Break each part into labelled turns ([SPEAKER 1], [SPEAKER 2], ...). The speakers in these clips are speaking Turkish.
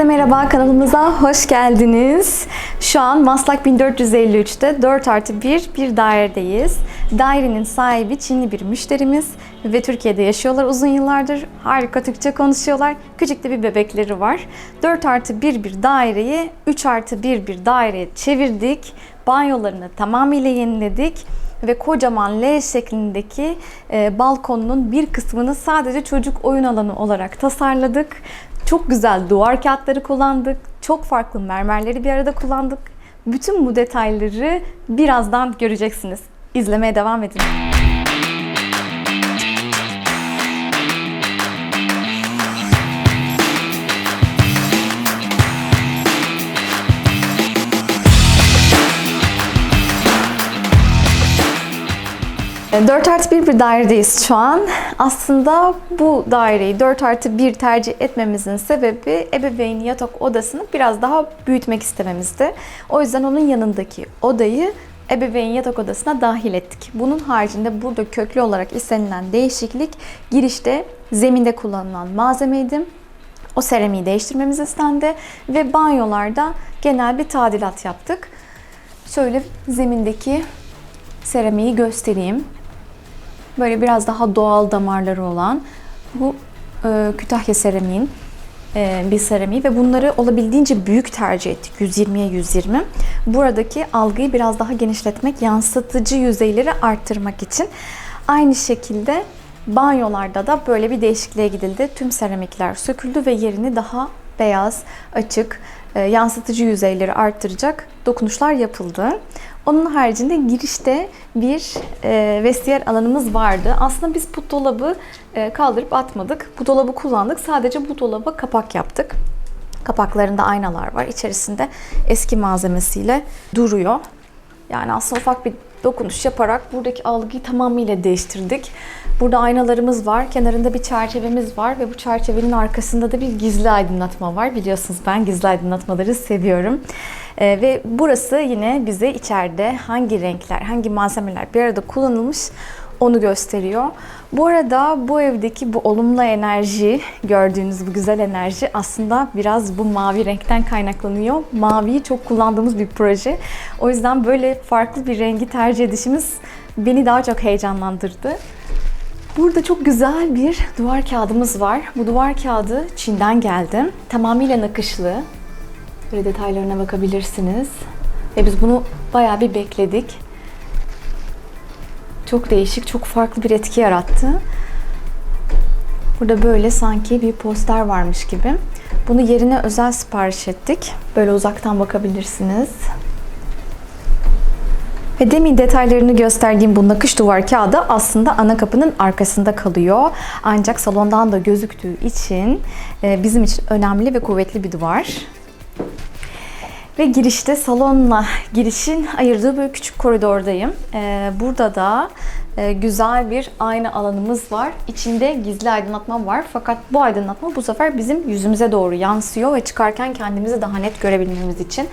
[SPEAKER 1] Herkese merhaba kanalımıza hoş geldiniz. Şu an Maslak 1453'te 4 artı 1 bir dairedeyiz. Dairenin sahibi Çinli bir müşterimiz ve Türkiye'de yaşıyorlar uzun yıllardır. Harika Türkçe konuşuyorlar. Küçük de bir bebekleri var. 4 artı 1 bir daireyi 3 artı 1 bir daireye çevirdik. Banyolarını tamamıyla yeniledik ve kocaman L şeklindeki e, balkonunun bir kısmını sadece çocuk oyun alanı olarak tasarladık. Çok güzel duvar kağıtları kullandık. Çok farklı mermerleri bir arada kullandık. Bütün bu detayları birazdan göreceksiniz. İzlemeye devam edin. 4 artı 1 bir dairedeyiz şu an. Aslında bu daireyi 4 artı 1 tercih etmemizin sebebi ebeveyn yatak odasını biraz daha büyütmek istememizdi. O yüzden onun yanındaki odayı ebeveyn yatak odasına dahil ettik. Bunun haricinde burada köklü olarak istenilen değişiklik girişte zeminde kullanılan malzemeydi. O seramiği değiştirmemiz istendi ve banyolarda genel bir tadilat yaptık. Şöyle zemindeki seramiği göstereyim. Böyle biraz daha doğal damarları olan bu e, Kütahya seramiğin e, bir seramiği ve bunları olabildiğince büyük tercih ettik. 120'ye 120. Buradaki algıyı biraz daha genişletmek, yansıtıcı yüzeyleri arttırmak için. Aynı şekilde banyolarda da böyle bir değişikliğe gidildi. Tüm seramikler söküldü ve yerini daha beyaz, açık, e, yansıtıcı yüzeyleri arttıracak dokunuşlar yapıldı. Onun haricinde girişte bir e, vestiyer alanımız vardı. Aslında biz bu dolabı e, kaldırıp atmadık. Bu dolabı kullandık. Sadece bu dolaba kapak yaptık. Kapaklarında aynalar var. İçerisinde eski malzemesiyle duruyor. Yani aslında ufak bir dokunuş yaparak buradaki algıyı tamamıyla değiştirdik. Burada aynalarımız var, kenarında bir çerçevemiz var ve bu çerçevenin arkasında da bir gizli aydınlatma var. Biliyorsunuz ben gizli aydınlatmaları seviyorum. Ee, ve burası yine bize içeride hangi renkler, hangi malzemeler bir arada kullanılmış onu gösteriyor. Bu arada bu evdeki bu olumlu enerji, gördüğünüz bu güzel enerji aslında biraz bu mavi renkten kaynaklanıyor. Maviyi çok kullandığımız bir proje. O yüzden böyle farklı bir rengi tercih edişimiz beni daha çok heyecanlandırdı. Burada çok güzel bir duvar kağıdımız var. Bu duvar kağıdı Çin'den geldi. Tamamıyla nakışlı. Böyle detaylarına bakabilirsiniz. Ve biz bunu bayağı bir bekledik. Çok değişik, çok farklı bir etki yarattı. Burada böyle sanki bir poster varmış gibi. Bunu yerine özel sipariş ettik. Böyle uzaktan bakabilirsiniz. Ve demin detaylarını gösterdiğim bu nakış duvar kağıdı aslında ana kapının arkasında kalıyor. Ancak salondan da gözüktüğü için e, bizim için önemli ve kuvvetli bir duvar. Ve girişte salonla girişin ayırdığı böyle küçük koridordayım. Ee, burada da e, güzel bir ayna alanımız var. İçinde gizli aydınlatma var. Fakat bu aydınlatma bu sefer bizim yüzümüze doğru yansıyor ve çıkarken kendimizi daha net görebilmemiz için.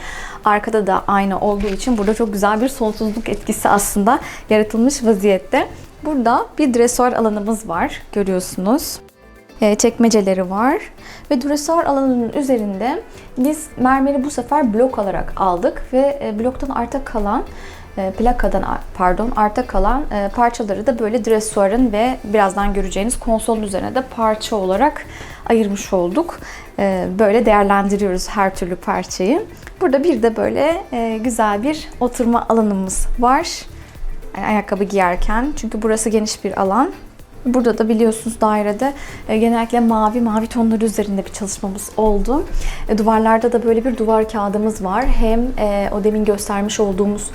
[SPEAKER 1] Arkada da ayna olduğu için burada çok güzel bir sonsuzluk etkisi aslında yaratılmış vaziyette. Burada bir dresör alanımız var görüyorsunuz çekmeceleri var. Ve dresör alanının üzerinde biz mermeri bu sefer blok olarak aldık ve e, bloktan arta kalan e, plakadan pardon arta kalan e, parçaları da böyle dressuarın ve birazdan göreceğiniz konsolun üzerine de parça olarak ayırmış olduk. Böyle değerlendiriyoruz her türlü parçayı. Burada bir de böyle güzel bir oturma alanımız var. Ayakkabı giyerken çünkü burası geniş bir alan. Burada da biliyorsunuz dairede e, genellikle mavi mavi tonları üzerinde bir çalışmamız oldu. E, duvarlarda da böyle bir duvar kağıdımız var. Hem e, o demin göstermiş olduğumuz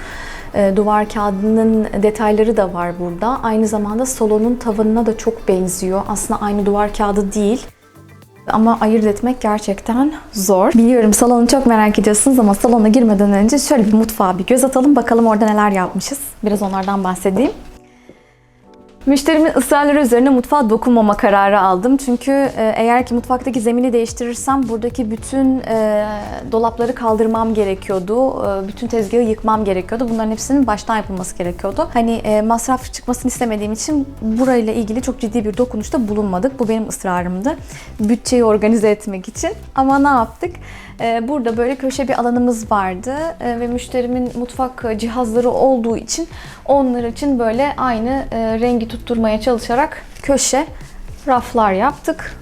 [SPEAKER 1] duvar kağıdının detayları da var burada. Aynı zamanda salonun tavanına da çok benziyor. Aslında aynı duvar kağıdı değil. Ama ayırt etmek gerçekten zor. Biliyorum salonu çok merak ediyorsunuz ama salona girmeden önce şöyle bir mutfağa bir göz atalım. Bakalım orada neler yapmışız. Biraz onlardan bahsedeyim. Müşterimin ısrarları üzerine mutfağa dokunmama kararı aldım. Çünkü e, eğer ki mutfaktaki zemini değiştirirsem buradaki bütün e, dolapları kaldırmam gerekiyordu. E, bütün tezgahı yıkmam gerekiyordu. Bunların hepsinin baştan yapılması gerekiyordu. Hani e, masraf çıkmasını istemediğim için burayla ilgili çok ciddi bir dokunuşta bulunmadık. Bu benim ısrarımdı. Bütçeyi organize etmek için. Ama ne yaptık? E, burada böyle köşe bir alanımız vardı E, ve müşterimin mutfak cihazları olduğu için onlar için böyle aynı e, rengi tutturmaya çalışarak köşe raflar yaptık.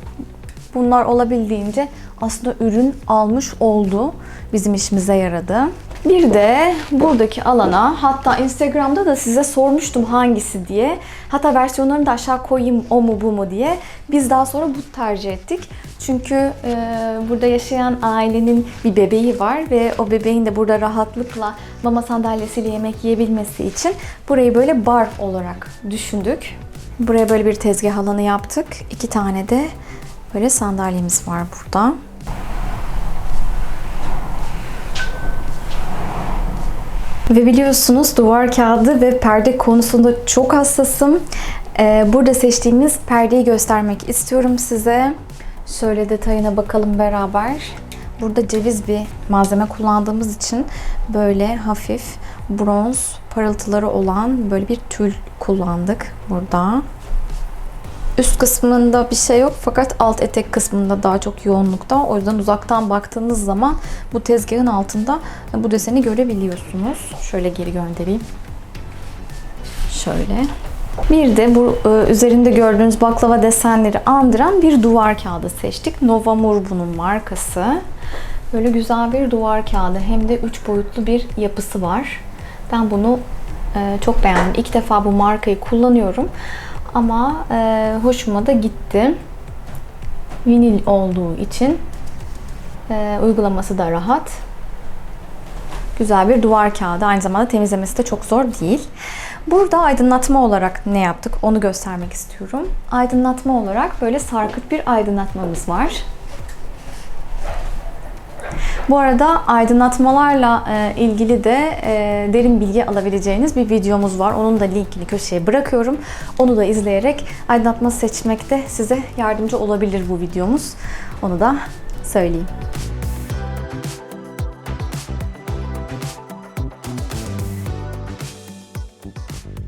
[SPEAKER 1] Bunlar olabildiğince aslında ürün almış oldu. Bizim işimize yaradı. Bir de buradaki alana hatta Instagram'da da size sormuştum hangisi diye. Hatta versiyonlarını da aşağı koyayım o mu bu mu diye. Biz daha sonra bu tercih ettik. Çünkü e, burada yaşayan ailenin bir bebeği var ve o bebeğin de burada rahatlıkla mama sandalyesiyle yemek yiyebilmesi için burayı böyle bar olarak düşündük. Buraya böyle bir tezgah alanı yaptık. İki tane de böyle sandalyemiz var burada. Ve biliyorsunuz duvar kağıdı ve perde konusunda çok hassasım. Ee, burada seçtiğimiz perdeyi göstermek istiyorum size. Şöyle detayına bakalım beraber. Burada ceviz bir malzeme kullandığımız için böyle hafif bronz parıltıları olan böyle bir tül kullandık burada. Üst kısmında bir şey yok fakat alt etek kısmında daha çok yoğunlukta. O yüzden uzaktan baktığınız zaman bu tezgahın altında bu deseni görebiliyorsunuz. Şöyle geri göndereyim. Şöyle. Bir de bu e, üzerinde gördüğünüz baklava desenleri andıran bir duvar kağıdı seçtik. Novamur bunun markası. Böyle güzel bir duvar kağıdı. Hem de 3 boyutlu bir yapısı var. Ben bunu e, çok beğendim. İlk defa bu markayı kullanıyorum. Ama e, hoşuma da gitti. Vinil olduğu için e, uygulaması da rahat. Güzel bir duvar kağıdı. Aynı zamanda temizlemesi de çok zor değil. Burada aydınlatma olarak ne yaptık onu göstermek istiyorum. Aydınlatma olarak böyle sarkıt bir aydınlatmamız var. Bu arada aydınlatmalarla e, ilgili de e, derin bilgi alabileceğiniz bir videomuz var. Onun da linkini köşeye bırakıyorum. Onu da izleyerek aydınlatma seçmekte size yardımcı olabilir bu videomuz. Onu da söyleyeyim.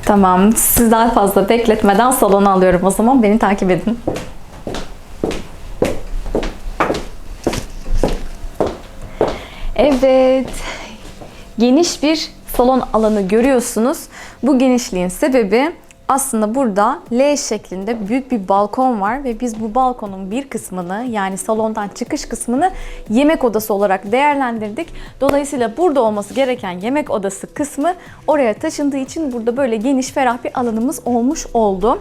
[SPEAKER 1] Tamam, siz daha fazla bekletmeden salona alıyorum o zaman. Beni takip edin. Evet, geniş bir salon alanı görüyorsunuz. Bu genişliğin sebebi aslında burada L şeklinde büyük bir balkon var ve biz bu balkonun bir kısmını yani salondan çıkış kısmını yemek odası olarak değerlendirdik. Dolayısıyla burada olması gereken yemek odası kısmı oraya taşındığı için burada böyle geniş ferah bir alanımız olmuş oldu.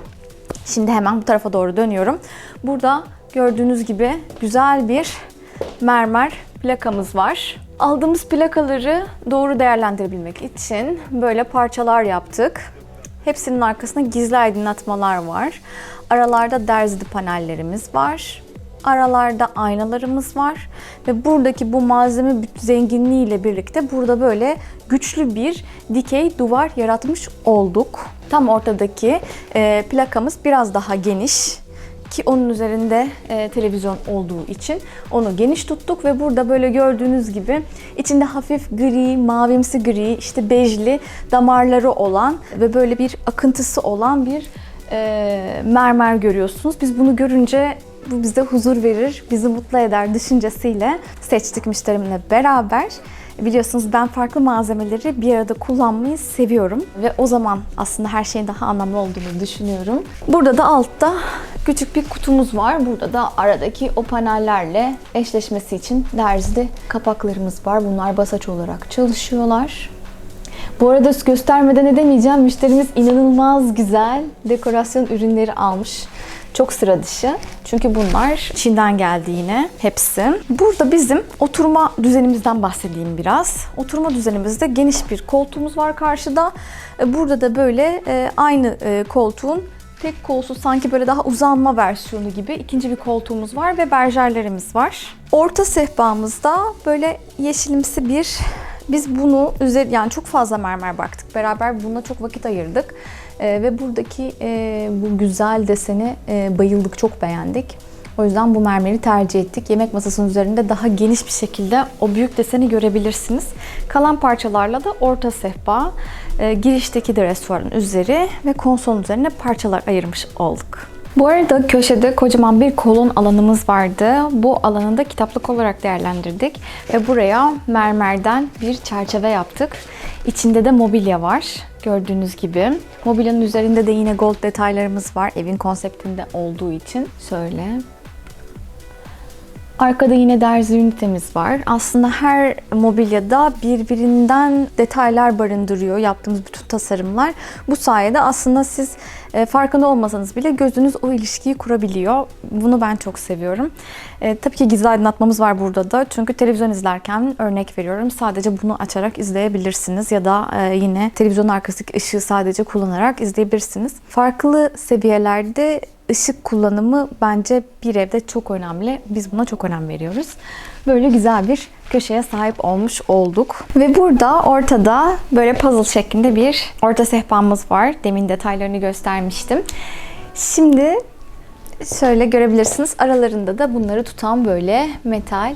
[SPEAKER 1] Şimdi hemen bu tarafa doğru dönüyorum. Burada gördüğünüz gibi güzel bir mermer plakamız var. Aldığımız plakaları doğru değerlendirebilmek için böyle parçalar yaptık. Hepsinin arkasında gizli aydınlatmalar var. Aralarda derzidi panellerimiz var. Aralarda aynalarımız var ve buradaki bu malzeme zenginliği ile birlikte burada böyle güçlü bir dikey duvar yaratmış olduk. Tam ortadaki e, plakamız biraz daha geniş ki onun üzerinde e, televizyon olduğu için onu geniş tuttuk ve burada böyle gördüğünüz gibi içinde hafif gri, mavimsi gri, işte bejli damarları olan ve böyle bir akıntısı olan bir e, mermer görüyorsunuz. Biz bunu görünce bu bize huzur verir, bizi mutlu eder düşüncesiyle seçtik müşterimle beraber. Biliyorsunuz ben farklı malzemeleri bir arada kullanmayı seviyorum ve o zaman aslında her şeyin daha anlamlı olduğunu düşünüyorum. Burada da altta küçük bir kutumuz var. Burada da aradaki o panellerle eşleşmesi için derzide kapaklarımız var. Bunlar basaç olarak çalışıyorlar. Bu arada göstermeden edemeyeceğim. Müşterimiz inanılmaz güzel dekorasyon ürünleri almış. Çok sıra dışı. Çünkü bunlar Çin'den geldi yine hepsi. Burada bizim oturma düzenimizden bahsedeyim biraz. Oturma düzenimizde geniş bir koltuğumuz var karşıda. E, Burada da böyle e, aynı e, koltuğun tek kolsuz sanki böyle daha uzanma versiyonu gibi ikinci bir koltuğumuz var ve berjerlerimiz var. Orta sehpamızda böyle yeşilimsi bir biz bunu üzeri yani çok fazla mermer baktık beraber buna çok vakit ayırdık. E, ve buradaki e, bu güzel deseni e, bayıldık, çok beğendik. O yüzden bu mermeri tercih ettik. Yemek masasının üzerinde daha geniş bir şekilde o büyük deseni görebilirsiniz. Kalan parçalarla da orta sehpa, e, girişteki de restoranın üzeri ve konsolun üzerine parçalar ayırmış olduk. Bu arada köşede kocaman bir kolon alanımız vardı. Bu alanı da kitaplık olarak değerlendirdik ve buraya mermerden bir çerçeve yaptık. İçinde de mobilya var. Gördüğünüz gibi. Mobilyanın üzerinde de yine gold detaylarımız var. Evin konseptinde olduğu için. Şöyle Arkada yine derzi ünitemiz var. Aslında her mobilyada birbirinden detaylar barındırıyor yaptığımız bütün tasarımlar. Bu sayede aslında siz e, farkında olmasanız bile gözünüz o ilişkiyi kurabiliyor. Bunu ben çok seviyorum. E, tabii ki gizli aydınlatmamız var burada da. Çünkü televizyon izlerken örnek veriyorum sadece bunu açarak izleyebilirsiniz ya da e, yine televizyon arkasındaki ışığı sadece kullanarak izleyebilirsiniz. Farklı seviyelerde ışık kullanımı bence bir evde çok önemli. Biz buna çok önem veriyoruz. Böyle güzel bir köşeye sahip olmuş olduk. Ve burada ortada böyle puzzle şeklinde bir orta sehpamız var. Demin detaylarını göstermiştim. Şimdi şöyle görebilirsiniz. Aralarında da bunları tutan böyle metal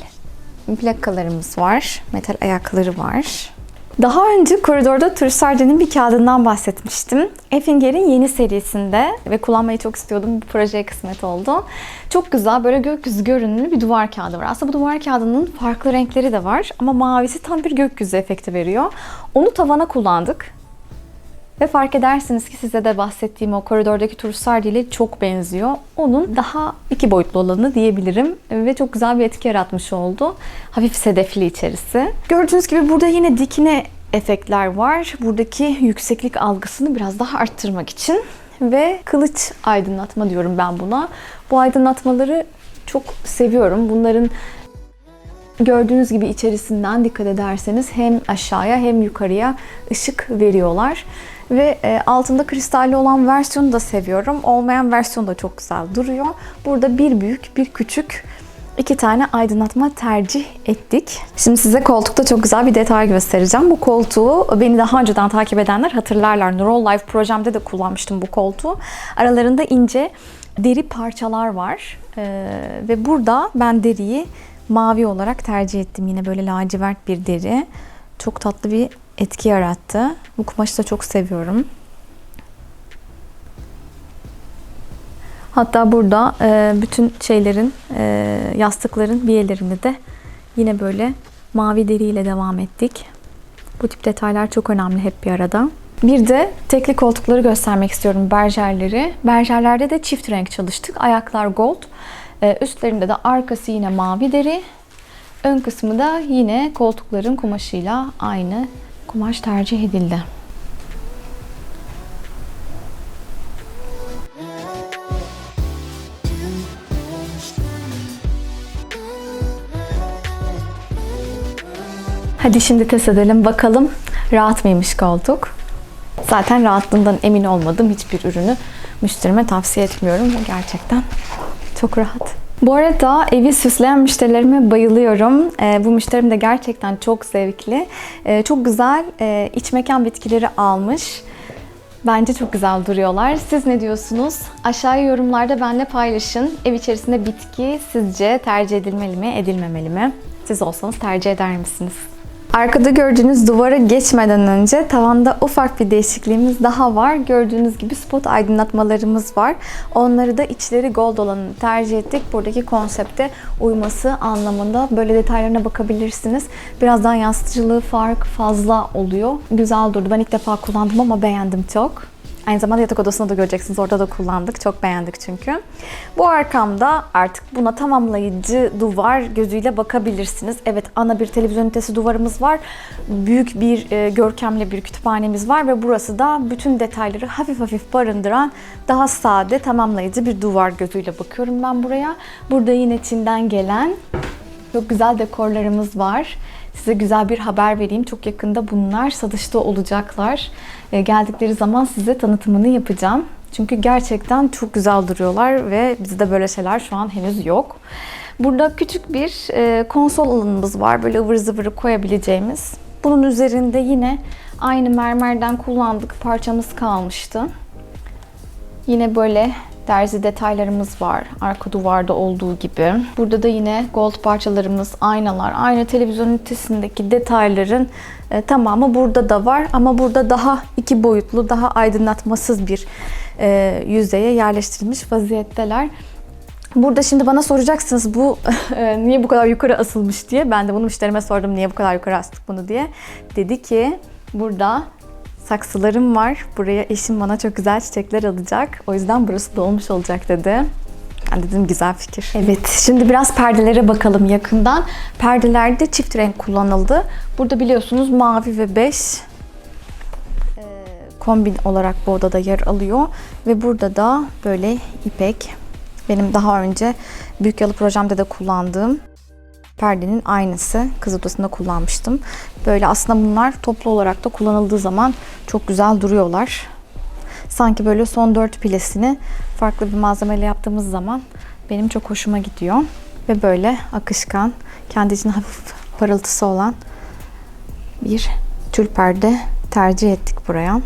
[SPEAKER 1] plakalarımız var. Metal ayakları var. Daha önce koridorda Turisardi'nin bir kağıdından bahsetmiştim. Effinger'in yeni serisinde ve kullanmayı çok istiyordum. Bu projeye kısmet oldu. Çok güzel böyle gökyüzü görünümlü bir duvar kağıdı var. Aslında bu duvar kağıdının farklı renkleri de var ama mavisi tam bir gökyüzü efekti veriyor. Onu tavana kullandık. Ve fark edersiniz ki size de bahsettiğim o koridordaki turistler ile çok benziyor. Onun daha iki boyutlu olanı diyebilirim. Ve çok güzel bir etki yaratmış oldu. Hafif sedefli içerisi. Gördüğünüz gibi burada yine dikine efektler var. Buradaki yükseklik algısını biraz daha arttırmak için. Ve kılıç aydınlatma diyorum ben buna. Bu aydınlatmaları çok seviyorum. Bunların Gördüğünüz gibi içerisinden dikkat ederseniz hem aşağıya hem yukarıya ışık veriyorlar. Ve e, altında kristalli olan versiyonu da seviyorum. Olmayan versiyon da çok güzel duruyor. Burada bir büyük bir küçük iki tane aydınlatma tercih ettik. Şimdi size koltukta çok güzel bir detay göstereceğim. Bu koltuğu beni daha önceden takip edenler hatırlarlar. Neural Life projemde de kullanmıştım bu koltuğu. Aralarında ince deri parçalar var. Ee, ve burada ben deriyi mavi olarak tercih ettim. Yine böyle lacivert bir deri. Çok tatlı bir etki yarattı. Bu kumaşı da çok seviyorum. Hatta burada e, bütün şeylerin, e, yastıkların biyelerinde de yine böyle mavi deriyle devam ettik. Bu tip detaylar çok önemli hep bir arada. Bir de tekli koltukları göstermek istiyorum berjerleri. Berjerlerde de çift renk çalıştık. Ayaklar gold. E, üstlerinde de arkası yine mavi deri. Ön kısmı da yine koltukların kumaşıyla aynı kumaş tercih edildi. Hadi şimdi test edelim bakalım rahat mıymış koltuk. Zaten rahatlığından emin olmadım hiçbir ürünü müşterime tavsiye etmiyorum. Gerçekten çok rahat. Bu arada evi süsleyen müşterilerime bayılıyorum. E, bu müşterim de gerçekten çok zevkli. E, çok güzel e, iç mekan bitkileri almış. Bence çok güzel duruyorlar. Siz ne diyorsunuz? Aşağıya yorumlarda benimle paylaşın. Ev içerisinde bitki sizce tercih edilmeli mi, edilmemeli mi? Siz olsanız tercih eder misiniz? Arkada gördüğünüz duvara geçmeden önce tavanda ufak bir değişikliğimiz daha var. Gördüğünüz gibi spot aydınlatmalarımız var. Onları da içleri gold olanını tercih ettik. Buradaki konsepte uyması anlamında böyle detaylarına bakabilirsiniz. Birazdan yansıtıcılığı fark fazla oluyor. Güzel durdu. Ben ilk defa kullandım ama beğendim çok. Aynı zamanda yatak odasında da göreceksiniz. Orada da kullandık. Çok beğendik çünkü. Bu arkamda artık buna tamamlayıcı duvar gözüyle bakabilirsiniz. Evet ana bir televizyon ünitesi duvarımız var. Büyük bir e, görkemli bir kütüphanemiz var ve burası da bütün detayları hafif hafif barındıran daha sade tamamlayıcı bir duvar gözüyle bakıyorum ben buraya. Burada yine Çin'den gelen çok güzel dekorlarımız var. Size güzel bir haber vereyim. Çok yakında bunlar satışta olacaklar. E, geldikleri zaman size tanıtımını yapacağım. Çünkü gerçekten çok güzel duruyorlar ve bizde böyle şeyler şu an henüz yok. Burada küçük bir e, konsol alanımız var. Böyle ıvır zıvırı koyabileceğimiz. Bunun üzerinde yine aynı mermerden kullandık parçamız kalmıştı. Yine böyle derzi detaylarımız var. Arka duvarda olduğu gibi. Burada da yine gold parçalarımız, aynalar, aynı televizyon ünitesindeki detayların e, tamamı burada da var. Ama burada daha iki boyutlu, daha aydınlatmasız bir e, yüzeye yerleştirilmiş vaziyetteler. Burada şimdi bana soracaksınız bu e, niye bu kadar yukarı asılmış diye. Ben de bunu müşterime sordum niye bu kadar yukarı astık bunu diye. Dedi ki burada saksılarım var. Buraya eşim bana çok güzel çiçekler alacak. O yüzden burası dolmuş olacak dedi. Ben dedim güzel fikir. Evet, şimdi biraz perdelere bakalım yakından. Perdelerde çift renk kullanıldı. Burada biliyorsunuz mavi ve beş e, kombin olarak bu odada yer alıyor. Ve burada da böyle ipek, benim daha önce büyük yalı projemde de kullandığım perdenin aynısı. Kız odasında kullanmıştım. Böyle aslında bunlar toplu olarak da kullanıldığı zaman çok güzel duruyorlar. Sanki böyle son dört pilesini farklı bir malzemeyle yaptığımız zaman benim çok hoşuma gidiyor. Ve böyle akışkan, kendi içinde hafif parıltısı olan bir tül perde tercih ettik buraya.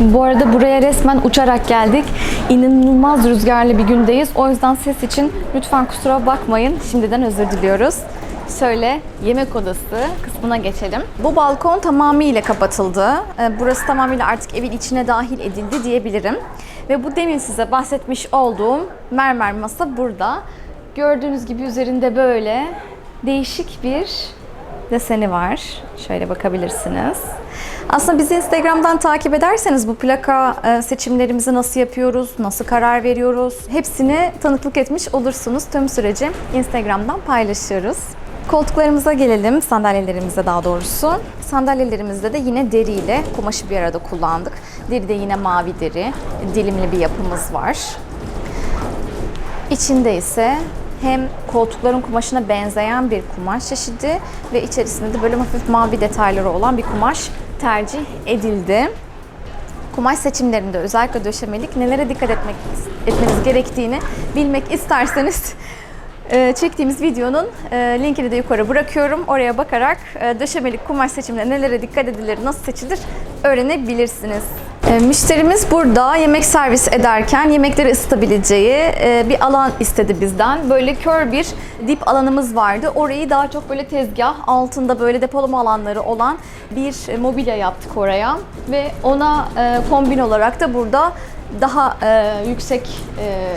[SPEAKER 1] Bu arada buraya resmen uçarak geldik. İnanılmaz rüzgarlı bir gündeyiz. O yüzden ses için lütfen kusura bakmayın. Şimdiden özür diliyoruz. Şöyle yemek odası kısmına geçelim. Bu balkon tamamıyla kapatıldı. Ee, Burası tamamıyla artık evin içine dahil edildi diyebilirim. Ve bu demin size bahsetmiş olduğum mermer masa burada. Gördüğünüz gibi üzerinde böyle değişik bir deseni var. Şöyle bakabilirsiniz. Aslında bizi Instagram'dan takip ederseniz bu plaka e, seçimlerimizi nasıl yapıyoruz, nasıl karar veriyoruz hepsini tanıklık etmiş olursunuz. Tüm süreci Instagram'dan paylaşıyoruz. Koltuklarımıza gelelim, sandalyelerimize daha doğrusu. Sandalyelerimizde de yine deriyle kumaşı bir arada kullandık. Deri de yine mavi deri, dilimli bir yapımız var. İçinde ise hem koltukların kumaşına benzeyen bir kumaş çeşidi ve içerisinde de böyle hafif mavi detayları olan bir kumaş tercih edildi. Kumaş seçimlerinde özellikle döşemelik nelere dikkat etmek etmeniz gerektiğini bilmek isterseniz e, çektiğimiz videonun e, linkini de yukarı bırakıyorum. Oraya bakarak e, döşemelik kumaş seçiminde nelere dikkat edilir, nasıl seçilir öğrenebilirsiniz. E, Müşterimiz burada yemek servis ederken yemekleri ısıtabileceği e, bir alan istedi bizden. Böyle kör bir dip alanımız vardı. Orayı daha çok böyle tezgah altında böyle depolama alanları olan bir e, mobilya yaptık oraya. Ve ona e, kombin olarak da burada daha e, yüksek e,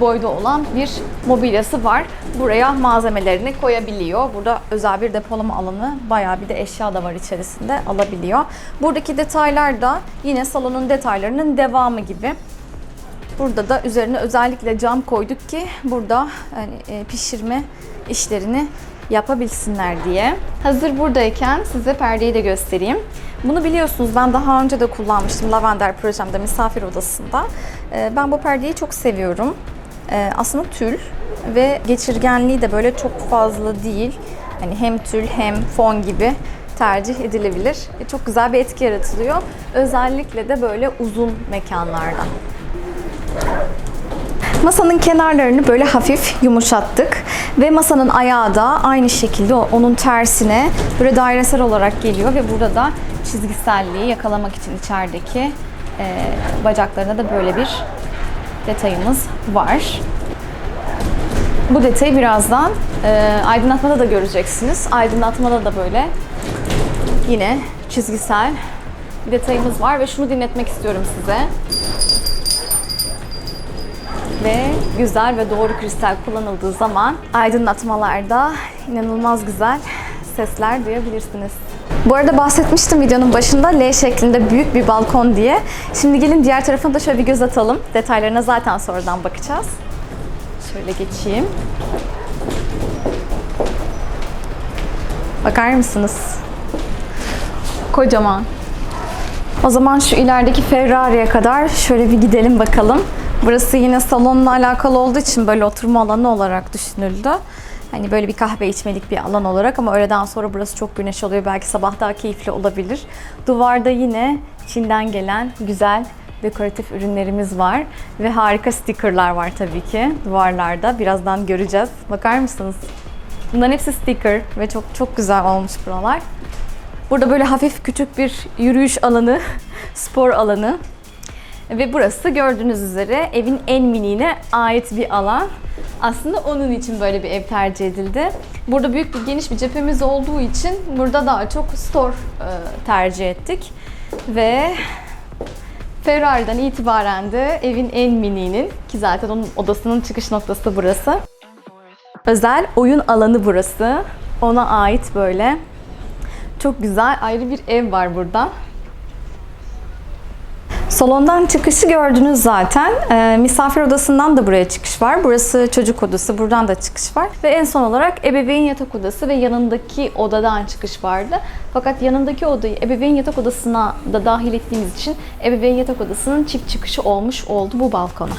[SPEAKER 1] boyda olan bir mobilyası var. Buraya malzemelerini koyabiliyor. Burada özel bir depolama alanı, bayağı bir de eşya da var içerisinde alabiliyor. Buradaki detaylar da yine salonun detaylarının devamı gibi. Burada da üzerine özellikle cam koyduk ki burada hani e, pişirme işlerini yapabilsinler diye. Hazır buradayken size perdeyi de göstereyim. Bunu biliyorsunuz ben daha önce de kullanmıştım Lavender projemde misafir odasında. E, Ben bu perdeyi çok seviyorum. E, Aslında tül ve geçirgenliği de böyle çok fazla değil. Hani hem tül hem fon gibi tercih edilebilir. E, Çok güzel bir etki yaratılıyor. Özellikle de böyle uzun mekanlarda. Masanın kenarlarını böyle hafif yumuşattık ve masanın ayağı da aynı şekilde onun tersine böyle dairesel olarak geliyor ve burada da çizgiselliği yakalamak için içerideki e, bacaklarında da böyle bir detayımız var. Bu detayı birazdan e, aydınlatmada da göreceksiniz. Aydınlatmada da böyle yine çizgisel bir detayımız var ve şunu dinletmek istiyorum size ve güzel ve doğru kristal kullanıldığı zaman aydınlatmalarda inanılmaz güzel sesler duyabilirsiniz. Bu arada bahsetmiştim videonun başında L şeklinde büyük bir balkon diye. Şimdi gelin diğer tarafına da şöyle bir göz atalım. Detaylarına zaten sonradan bakacağız. Şöyle geçeyim. Bakar mısınız? Kocaman. O zaman şu ilerideki Ferrari'ye kadar şöyle bir gidelim bakalım. Burası yine salonla alakalı olduğu için böyle oturma alanı olarak düşünüldü. Hani böyle bir kahve içmelik bir alan olarak ama öğleden sonra burası çok güneş oluyor. Belki sabah daha keyifli olabilir. Duvarda yine Çin'den gelen güzel dekoratif ürünlerimiz var ve harika stickerlar var tabii ki duvarlarda. Birazdan göreceğiz. Bakar mısınız? Bunların hepsi sticker ve çok çok güzel olmuş buralar. Burada böyle hafif küçük bir yürüyüş alanı, spor alanı. Ve burası gördüğünüz üzere evin en miniğine ait bir alan. Aslında onun için böyle bir ev tercih edildi. Burada büyük bir geniş bir cephemiz olduğu için burada daha çok store e, tercih ettik. Ve Februar'dan itibaren de evin en miniğinin ki zaten onun odasının çıkış noktası burası. Özel oyun alanı burası. Ona ait böyle çok güzel ayrı bir ev var burada. Salondan çıkışı gördünüz zaten. Ee, misafir odasından da buraya çıkış var. Burası çocuk odası, buradan da çıkış var. Ve en son olarak ebeveyn yatak odası ve yanındaki odadan çıkış vardı. Fakat yanındaki odayı ebeveyn yatak odasına da dahil ettiğimiz için ebeveyn yatak odasının çift çıkışı olmuş oldu bu balkona.